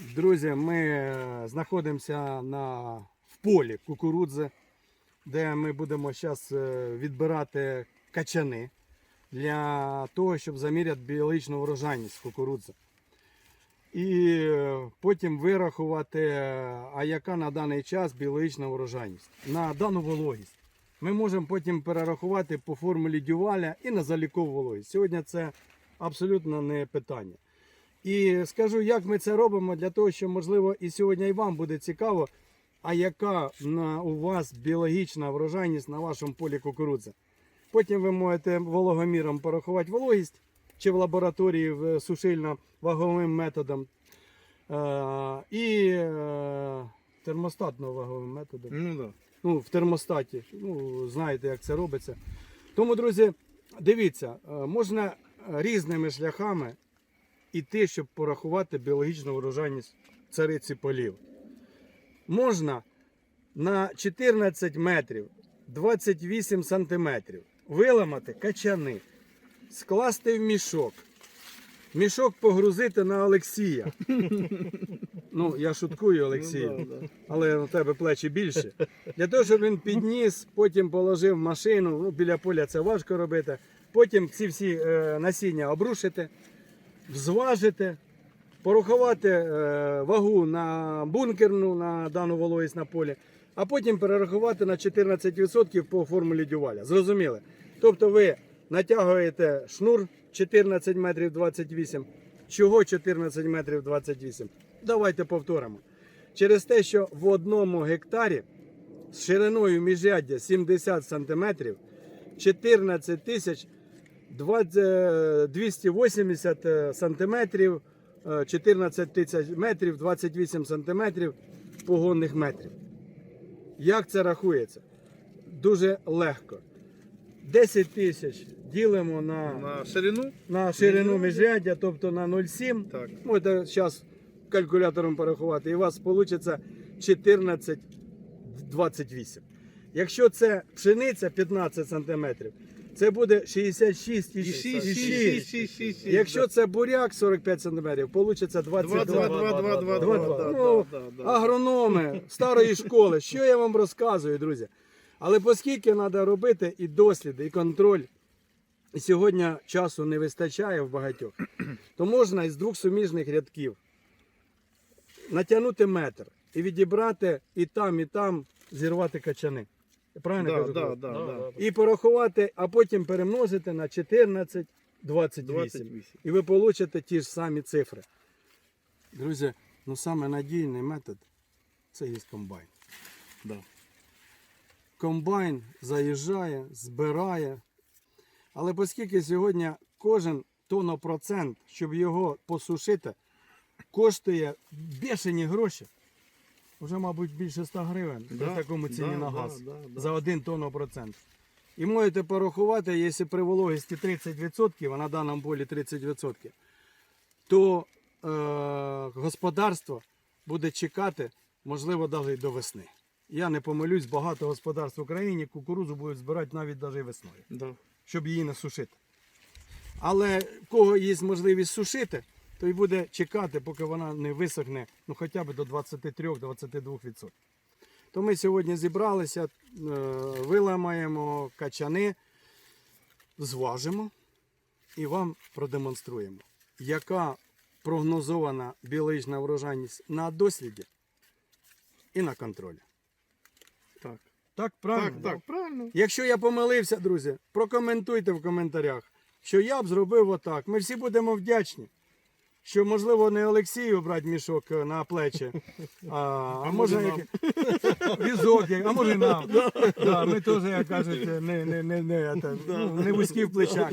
Друзі, ми е, знаходимося на, в полі кукурудзи, де ми будемо зараз відбирати качани для того, щоб заміряти біологічну врожайність кукурудзи. І е, потім вирахувати, е, а яка на даний час біологічна врожайність на дану вологість. Ми можемо потім перерахувати по формулі Дюваля і на залікову вологість. Сьогодні це абсолютно не питання. І скажу, як ми це робимо, для того, що, можливо, і сьогодні і вам буде цікаво, а яка на, у вас біологічна врожайність на вашому полі кукурудзи. Потім ви можете вологоміром порахувати вологість чи в лабораторії в сушильно-ваговим методом е, і е, термостатно-ваговим методом Ну да. ну, в термостаті. Ну, знаєте, як це робиться. Тому, друзі, дивіться, е, можна різними шляхами іти, щоб порахувати біологічну врожайність цариці полів. Можна на 14 метрів 28 сантиметрів виламати качани, скласти в мішок. Мішок погрузити на Олексія. Ну, я шуткую, Олексію Ну, але у тебе плечі більше. Для того, щоб він підніс, потім положив машину. Ну, біля поля це важко робити. Потім ці всі е, насіння обрушити, взважити, порахувати е, вагу на бункерну на дану вологість на полі, а потім перерахувати на 14% по формулі Дюваля. Зрозуміли? Тобто ви натягуєте шнур 14 метрів 28. Чого 14 метрів 28? Давайте повторимо. Через те, що в одному гектарі з шириною міжряддя 70 см 14 тисяч 20 280 сантиметрів, е, 14 тисяч метрів, 28 сантиметрів погонних метрів. Як це рахується? Дуже легко. 10 тисяч ділимо на, На ширину? на ширину міжряддя, тобто на 0,7. Можете зараз калькулятором порахувати, і у вас вийде 14,28. Якщо це пшениця 15 см, це буде 66,6. І 6, 6, 6, 6, 6. Якщо це буряк 45 см, вийде 22. 2, 2, 2, 2, 2, 2. Ну, 2. агрономи старої школи, що я вам розказую, друзі. Але оскільки треба робити і досліди, і контроль, і сьогодні часу не вистачає в багатьох, то можна із двох суміжних рядків натягнути метр і відібрати і там, і там зірвати качани. Правильно Да, кажу? да, да, да. І порахувати, а потім перемножити на 14, 28. 28. І ви получите ті ж самі цифри. Друзі, ну саме надійний метод це є комбайн. Да. Комбайн заїжджає, збирає. Але оскільки сьогодні кожен тонопроцент, щоб його посушити, коштує бешені гроші. Вже, мабуть, більше 100 гривень при такому ціні да, на газ да, да. за один тонопроцент. І можете порахувати, якщо при вологості 30%, а на даному полі 30%, то е, господарство буде чекати, можливо, навіть до весни. Я не помилюсь, багато господарств в Україні кукурудзу будуть збирати навіть навіть весною, Да. щоб її не сушити. Але кого є можливість сушити, той буде чекати, поки вона не висохне ну, хоча б до 23-22%. То ми сьогодні зібралися, е, виламаємо качани, зважимо і вам продемонструємо, яка прогнозована біологічна врожайність на досліді і на контролі. Так. Так, правильно? Так, так, правильно. Якщо я помилився, друзі, прокоментуйте в коментарях, що я б зробив отак. Ми всі будемо вдячні. Що, можливо, не Олексію брати мішок е, на плечі, а, а, може який- візок, а може нам. Да, ми теж, як кажуть, не, не, не, не, не, не вузькі в плечах.